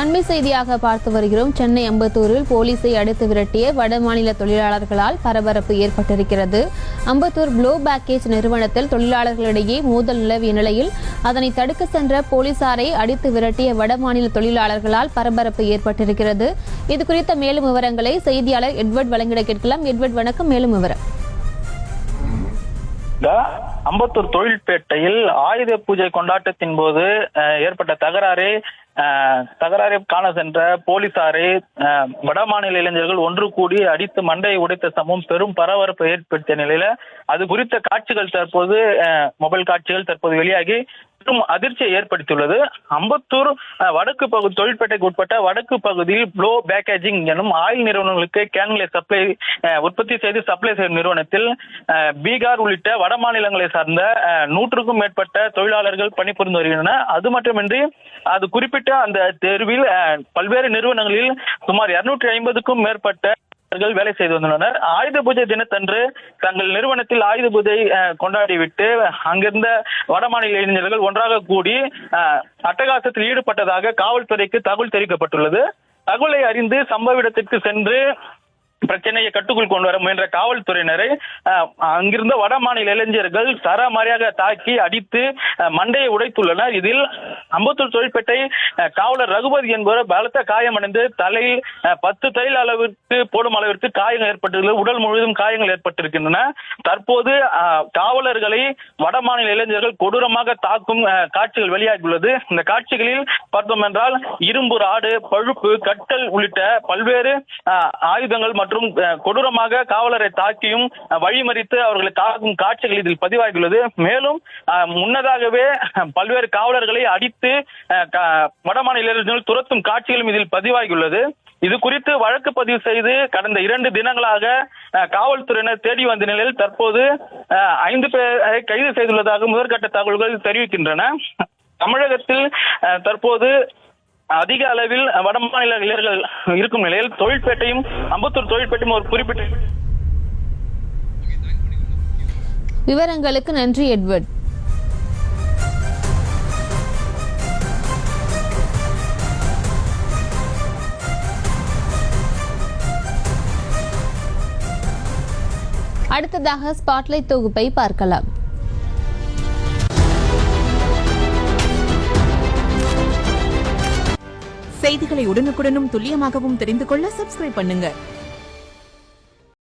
அண்மை செய்தியாக பார்த்து வருகிறோம். சென்னை அம்பத்தூரில் போலீஸை அடித்து விரட்டிய வடமாநில தொழிலாளர்களால் பரபரப்பு ஏற்பட்டிருக்கிறது. அம்பத்தூர் ப்ளோ பேக்கேஜ் நிறுவனத்தில் தொழிலாளர்களிடையே மோதல் நிலவிய நிலையில் அதனை தடுக்க சென்ற போலீசாரை அடித்து விரட்டிய வடமாநில தொழிலாளர்களால் பரபரப்பு ஏற்பட்டிருக்கிறது. இது குறித்த மேலும் விவரங்களை செய்தியாளர் எட்வர்ட் வழங்கிட கேட்கலாம். எட்வர்ட் வணக்கம். மேலும் விவரம். அம்பத்தூர் தொழில்பேட்டையில் ஆயுத பூஜை கொண்டாட்டத்தின் போது அஹ், ஏற்பட்ட தகராறு அஹ், தகராறை காண சென்ற போலீசாரை வடமாநில இளைஞர்கள் ஒன்று கூடி அடித்து மண்டையை உடைத்த சம்பவம் பெரும் பரபரப்பை ஏற்படுத்திய நிலையில அது குறித்த காட்சிகள் தற்போது அஹ், மொபைல் காட்சிகள் தற்போது வெளியாகி பெரும் அதிர்ச்சியை ஏற்படுத்தியுள்ளது. அம்பத்தூர் வடக்கு பகுதி தொழிற்பேட்டைக்கு உட்பட்ட வடக்கு பகுதியில் ப்ளோ பேக்கேஜிங் எனும் ஆயில் நிறுவனங்களுக்கு கேன்களை சப்ளை உற்பத்தி செய்து சப்ளை செய்யும் நிறுவனத்தில் பீகார் உள்ளிட்ட வட மாநிலங்களை சார்ந்த நூற்றுக்கும் மேற்பட்ட தொழிலாளர்கள் பணிபுரிந்து வருகின்றனர். அது மட்டுமின்றி அது குறிப்பிட்ட அந்த தெருவில் பல்வேறு நிறுவனங்களில் சுமார் இருநூற்றி ஐம்பதுக்கும் மேற்பட்ட அவர்கள் வேலை செய்து வந்துள்ளனர். ஆயுத பூஜை தினத்தன்று தங்கள் நிறுவனத்தில் ஆயுத பூஜை கொண்டாடிவிட்டு அங்கிருந்த வடமாநில இளைஞர்கள் ஒன்றாக கூடி அட்டகாசத்தில் ஈடுபட்டதாக காவல்துறைக்கு தகவல் தெரிவிக்கப்பட்டுள்ளது. தகவலை அறிந்து சம்பவ இடத்திற்கு சென்று பிரச்சனையை கட்டுக்குள் கொண்டு வர முயன்ற காவல்துறையினரை அங்கிருந்த வட மாநில இளைஞர்கள் சரமாரியாக தாக்கி அடித்து மண்டையை உடைத்துள்ளனர். இதில் அம்பத்தூர் தொழிற்பேட்டை காவலர் ரகுபதி என்பவர் பலத்த காயமடைந்து தலையில் பத்து தையல் அளவிற்கு போடும் அளவிற்கு காயங்கள் ஏற்பட்டுள்ளது உடல் முழுவதும் காயங்கள் ஏற்பட்டிருக்கின்றன. தற்போது காவலர்களை வட மாநில இளைஞர்கள் கொடூரமாக தாக்கும் காட்சிகள் வெளியாகியுள்ளது. இந்த காட்சிகளில் பார்த்தோம் என்றால் இரும்பு ராடு பழுப்பு கட்டல் உள்ளிட்ட பல்வேறு ஆயுதங்கள் மற்றும் அஹ், கொடூரமாக காவலரை தாக்கியும் வழிமறித்து அவர்களை தாக்கும் காட்சிகள் இதில் பதிவாகியுள்ளது. மேலும் முன்னதாகவே பல்வேறு காவலர்களை அடித்து அஹ், வடமாநில துரத்தும் காட்சிகளும் இதில் பதிவாகியுள்ளது. இது குறித்து வழக்கு பதிவு செய்து கடந்த இரண்டு தினங்களாக காவல்துறையினர் தேடி வந்த நிலையில் தற்போது ஐந்து பேரை கைது செய்துள்ளதாக முதற்கட்ட தகவல்கள் தெரிவிக்கின்றன. தமிழகத்தில் தற்போது அதிக அளவில் வடமாநில இளைஞர்கள் இருக்கும் நிலையில் தொழிற்பேட்டையும் அம்பத்தூர் தொழிற்பேட்டையும் ஒரு குறிப்பிட்ட விவரங்களுக்கு நன்றி எட்வர்ட். அடுத்ததாக ஸ்பாட்லைட் தொகுப்பை பார்க்கலாம். செய்திகளை உடனுக்குடனும் துல்லியமாகவும் தெரிந்து கொள்ள சப்ஸ்கிரைப் பண்ணுங்க.